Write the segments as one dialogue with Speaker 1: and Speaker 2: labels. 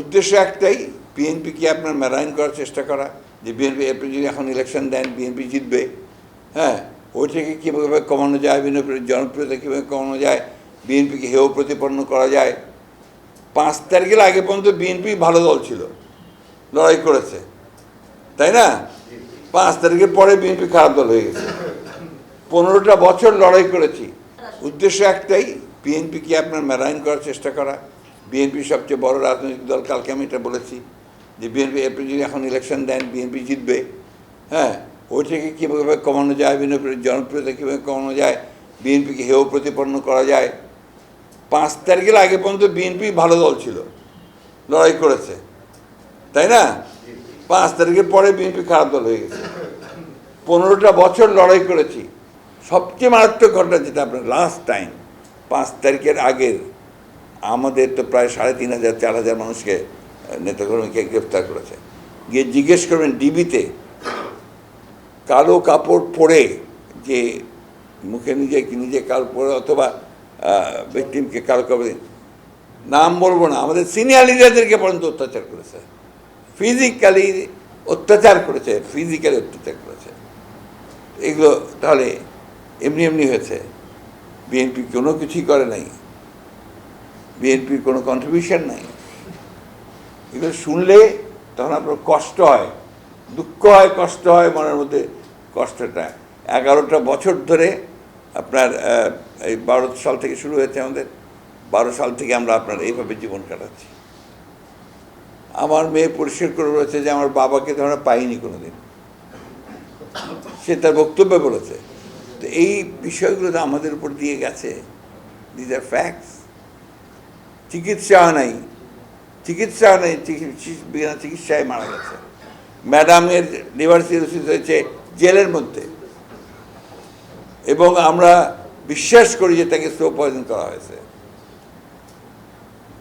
Speaker 1: উদ্দেশ্য একটাই, বিএনপিকে আপনার মেরাইন করার চেষ্টা করা, যে বিএনপি, আপনি যদি এখন ইলেকশন দেন, বিএনপি জিতবে হ্যাঁ? ওই থেকে কীভাবে কমানো যায়, বিএনপির জনপ্রিয়তা কীভাবে কমানো যায়, বিএনপিকে হেয় প্রতিপন্ন করা যায়? পাঁচ তারিখের আগে পর্যন্ত বিএনপি ভালো দল ছিল, লড়াই করেছে, তাই না? পাঁচ তারিখের পরে বিএনপি খারাপ দল হয়ে গেছে। পনেরোটা বছর লড়াই করেছি। উদ্দেশ্য একটাই, বিএনপিকে আপনার মেরাইন করার চেষ্টা করা বিএনপি সবচেয়ে বড় রাজনৈতিক দল কালকে আমি এটা বলেছি যে বিএনপি আপনি যদি এখন ইলেকশন দেন, বিএনপি জিতবে। হ্যাঁ ওই থেকে কীভাবে কমানো যায় বিএনপির জনপ্রিয়তা কীভাবে কমানো যায় বিএনপিকে হেয় প্রতিপন্ন করা যায়। পাঁচ তারিখের আগে পর্যন্ত বিএনপি ভালো দল ছিল, লড়াই করেছে। তাই না? পাঁচ তারিখের পরে বিএনপি খারাপ দল হয়ে গেছে। পনেরোটা বছর লড়াই করেছি। সবচেয়ে মারাত্মক ঘটনা যেটা আপনার লাস্ট টাইম পাঁচ তারিখের আগের। আমাদের তো প্রায় সাড়ে তিন হাজার, চার হাজার মানুষকে নেতাকর্মীকে গ্রেফতার করেছে। গিয়ে জিজ্ঞেস করবেন ডিবিতে, কালো কাপড় পরে যে মুখে নিজে নিজে কালো পরে অথবা ভিকটিমকে কালো কাপড় নাম বলব না, আমাদের সিনিয়র লিডারদেরকে পর্যন্ত অত্যাচার করেছে। ফিজিক্যালি অত্যাচার করেছে, ফিজিক্যালি অত্যাচার করেছে। এগুলো তাহলে এমনি এমনি হয়েছে। বিএনপি কোনো কিছুই করে নাই। বিএনপির কোনো কন্ট্রিবিউশন নাই। এগুলো শুনলে তখন আপনার কষ্ট হয়, দুঃখ হয়, কষ্ট হয়, মনের মধ্যে কষ্টটা। এগারোটা বছর ধরে আপনার এই বারো সাল থেকে শুরু হয়েছে আমাদের। বারো সাল থেকে আমরা আপনার এইভাবে জীবন কাটাচ্ছি। আমার মেয়ে পরিষ্কার করে বলেছে যে আমার বাবাকে তো আমরা পাইনি কোনোদিন। সে তার বক্তব্যে বলেছে। তো এই বিষয়গুলো তো আমাদের উপর দিয়ে গেছে। দিজ আর ফ্যাক্টস চিকিৎসা নাই। চিকিৎসা নেই বিনা চিকিৎসায় মারা গেছে। ম্যাডামের লিভার সিরোসিস হয়েছে জেলের মধ্যে। এবং আমরা বিশ্বাস করি যে তাকে স্লো পয়জন করা হয়েছে।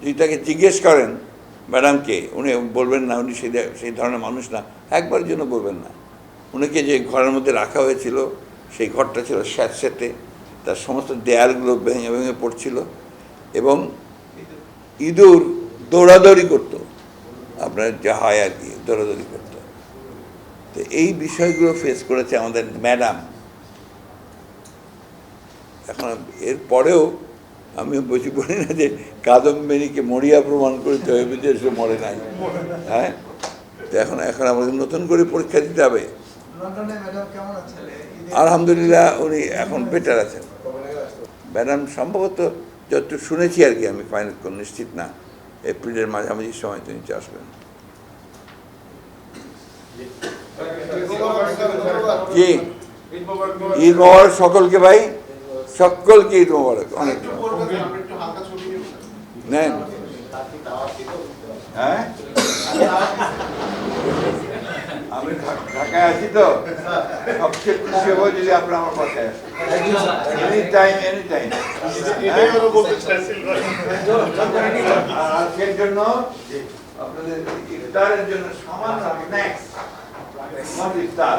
Speaker 1: যদি তাকে জিজ্ঞেস করেন ম্যাডামকে, উনি বলবেন না, উনি সেই সেই ধরনের মানুষ না। একবার জন্য বলবেন না। উনিকে যে ঘরের মধ্যে রাখা হয়েছিল, সেই ঘরটা ছিল স্যাঁতস্যাঁতে তার সমস্ত দেয়ালগুলো ভেঙে ভেঙে পড়ছিল। এবং ইঁদুর দৌড়াদৌড়ি করতো। আপনার যা হয় আর কি দৌড়াদৌড়ি করতো। তো এই বিষয়গুলো ফেস করেছে আমাদের ম্যাডাম এখন এর পরেও আমি বলছি বলি না যে কাদম্বিনীকে মরিয়া প্রমাণ করিতে হবে যে সে মরে নাই। হ্যাঁ? তো এখন এখন আমাদের নতুন করে পরীক্ষা দিতে হবে। আলহামদুলিল্লাহ উনি এখন বেটার আছেন। ম্যাডাম সম্ভবত যত শুনেছি আর কি আমি ফাইনাল কোন নিশ্চিত না। এপ্রিলের মাঝামাঝি সময় তিনি আসবেন। জি। ঈদ মোবারক সকলকে ভাই, সকলকে ঈদ মোবারক। অনেক। নেন। হ্যাঁ? আমি ঢাকায় আছি তো। সবচেয়ে খুশি হব যদি আপনার আমার পাশে এনি টাইম এনি টাইম জন্য আপনাদের ইফতারের জন্য স্ন্যাক্স ইফতার।